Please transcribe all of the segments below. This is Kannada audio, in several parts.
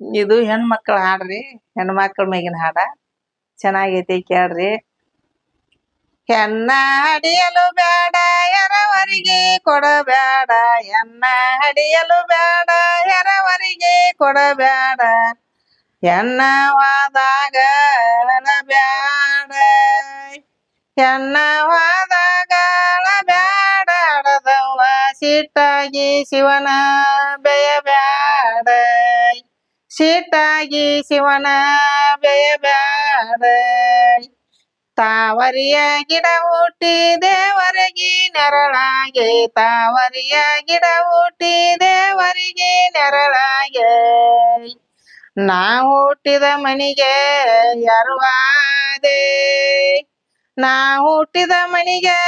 ಇದು ಹೆಣ್ಮಕ್ಳ ಹಾಡ್ರಿ ಹೆಣ್ಮಕ್ಳ ಮೇಗಿನ ಹಾಡ. ಚೆನ್ನಾಗೈತಿ ಕೇಳ್ರಿ. ಹೆಣ್ಣ ಹಡಿಯಲು ಬೇಡ ಎರವರಿಗೆ ಕೊಡಬೇಡ. ಹೆಣ್ಣ ಹಡಿಯಲು ಬೇಡ ಎರವರಿಗೆ ಕೊಡಬೇಡ. ಹೆಣ್ಣವಾದಾಗ ಬೇಡ ಬ್ಯಾಡ ಅಡದವ್ವ ಸಿಟ್ಟಾಗಿ ಶಿವನ ಬೇಯಬ್ಯಾಡ ಸಿಟ್ಟಾಗಿ ಶಿವನ ಬೇಬಾರ. ತಾವರಿಯ ಗಿಡ ಹುಟ್ಟಿ ದೇವರಿಗೆ ನೆರಳಾಗೆ. ತಾವರಿಯ ಗಿಡ ಹುಟ್ಟಿ ದೇವರಿಗೆ ನೆರಳಾಗೆ. ನಾ ಹುಟ್ಟಿದ ಮನಿಗೆ ಯರ್ವಾದೆ? ನಾ ಹುಟ್ಟಿದ ಮನಿಗೆ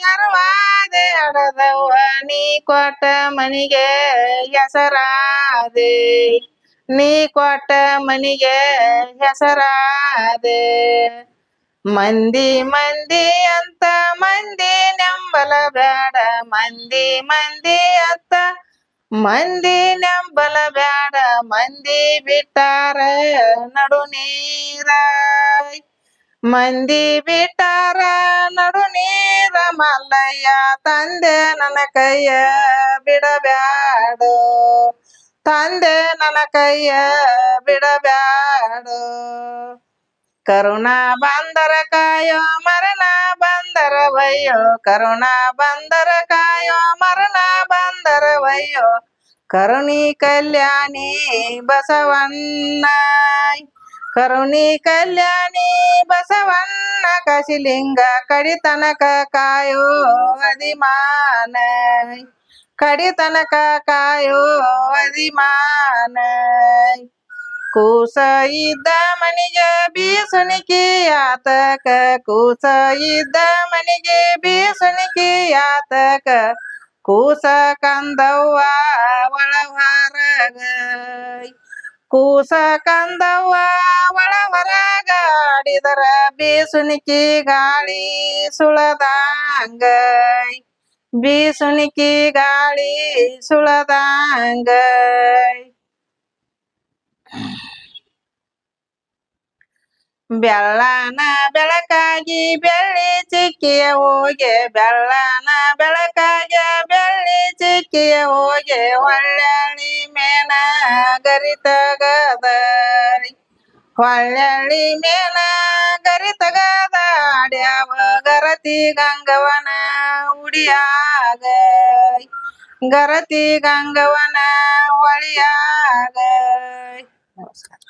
ಯರ್ವಾದೆ? ಅಡದವ್ವ ನೀ ಕೊಟ್ಟ ಮನಿಗೆ ಹೆಸರಾದೆ. ನೀ ಕೊಟ್ಟ ಮನಿಗೆ ಹೆಸರಾದೆ. ಮಂದಿ ಮಂದಿ ಅಂತ ಮಂದಿ ನಂಬಲ ಬೇಡ ಮಂದಿ ಮಂದಿ ಅಂತ ಮಂದಿ ನಂಬಲ ಬೇಡ ಮಂದಿ ಬಿಟ್ಟಾರ ನಡು ನೀರ. ಮಂದಿ ಬಿಟ್ಟಾರ ನಡು ನೀರ. ಮಲ್ಲಯ್ಯ ತಂದೆ ನನ್ನ ಕೈಯ ಬಿಡಬ್ಯಾಡ. ತಂದೆ ನನ್ನ ಕೈಯ ಬಿಡಬ್ಯಾಡು. ಕರುಣ ಬಂದರ ಕಾಯೋ, ಮರಣ ಬಂದರ ವಯ್ಯೋ. ಕರುಣಾ ಬಂದರ ಕಾಯೋ, ಮರಣ ಬಂದರ ವಯ್ಯೋ. ಕರುಣಿ ಕಲ್ಯಾಣಿ ಬಸವಣ್ಣ ಕರುಣಿ ಕಲ್ಯಾಣಿ ಬಸವಣ್ಣ ಕಶಿಲಿಂಗ ಕಡಿತನಕ ಕಾಯೋ ಅದಿಮಾನ ಕಡಿತನಕ ಕಾಯೋ ಅದಿಮಾನ ಕೂಸ ಇದ್ದ ಮನಿಗೆ ಬೀಸುಣಿಕಿ ಯಾತಕ ಕೂಸ ಇದ್ದ ಮನಿಗೆ ಬೀಸುಣಿಕಿ ಯಾತಕ ಕೂಸ ಕಂದವ್ವ ಒಳ ಹೊರಗ ಕೂಸ ಕಂದವ್ವ ಒಳ ಹೊರಗ ಆಡಿದರ ಬೀಸುಣಿಕಿ ಗಾಳಿ ಸುಳದಂಗ. ಬೀಸುನಿಕಿ ಗಾಳಿ ಸುಳದಂಗ. ಬೆಳ್ಳನ ಬೆಳಕಾಗಿ ಬೆಳ್ಳಿ ಚಿಕ್ಕಿಯ ಹೋಗೆ, ಬೆಳ್ಳನ ಬೆಳಕಾಗಿ ಬೆಳ್ಳಿ ಚಿಕ್ಕಿಯ ಹೋಗೆ ಒಳ್ಳೆ ಮೇನ ಗರಿತಗದ ಹೊಳ್ಳಿ ಮೇನ ಗರಿತಗದ ಆಡ್ಯಾವ ಗರತಿ ಗಂಗವನ ಉಡಿಯಾಗ ಗರತಿ ಗಂಗವನ ಒಳಿಯಾಗ ನಮಸ್ಕಾರ.